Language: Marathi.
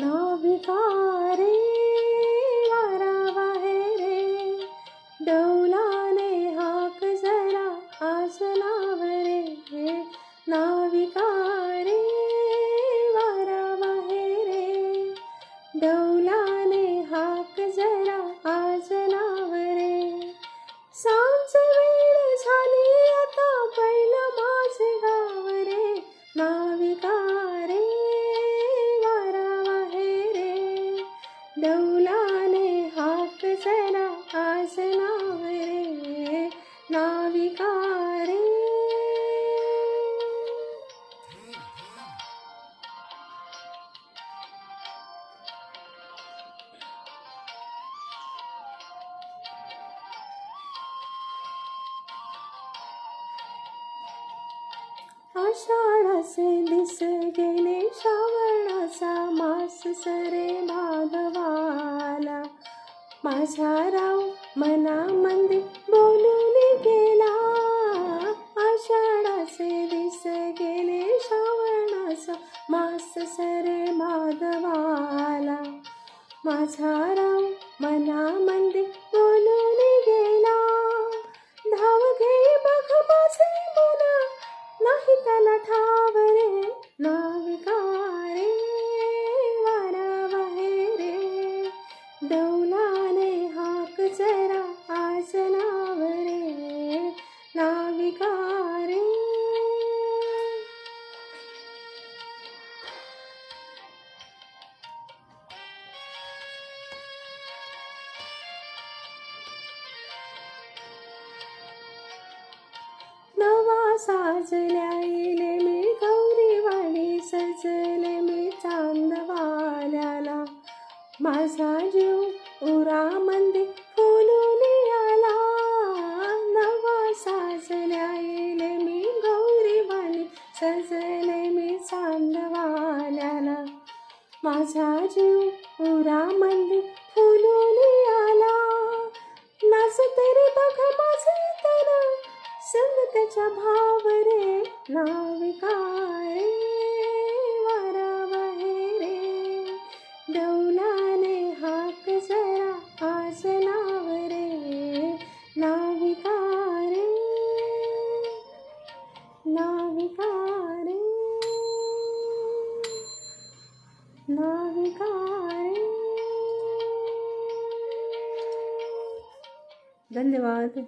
नाविकारे वारा रे डौला नाव रे नाविका रे आषाढाचे दिस गेले श्रावणाचा मास सरे भागवाला. माझा राव मनामंदी बोलून गेला. आषाढाचे दिस गेले श्रावणाचा मास सरे माधवाला. माझा राम मनामंदी साजल्या येले मी गौरीवाणी सजले मी चांदवाल्याला. माझा जीव उरामंदी फुलून आला नवा साजल्या येले मी गौरीवाणी सजले मी चांदवाल्याला. माझा जीव उरामंदी फुलून आला नाच तरी बघ माझे तर संग त्याच्या भा रे नाविका रे वारा रे। डौलाने हाक जरा आसनाव रे। नाविका रे नाविका रे नाविका रे धन्यवाद।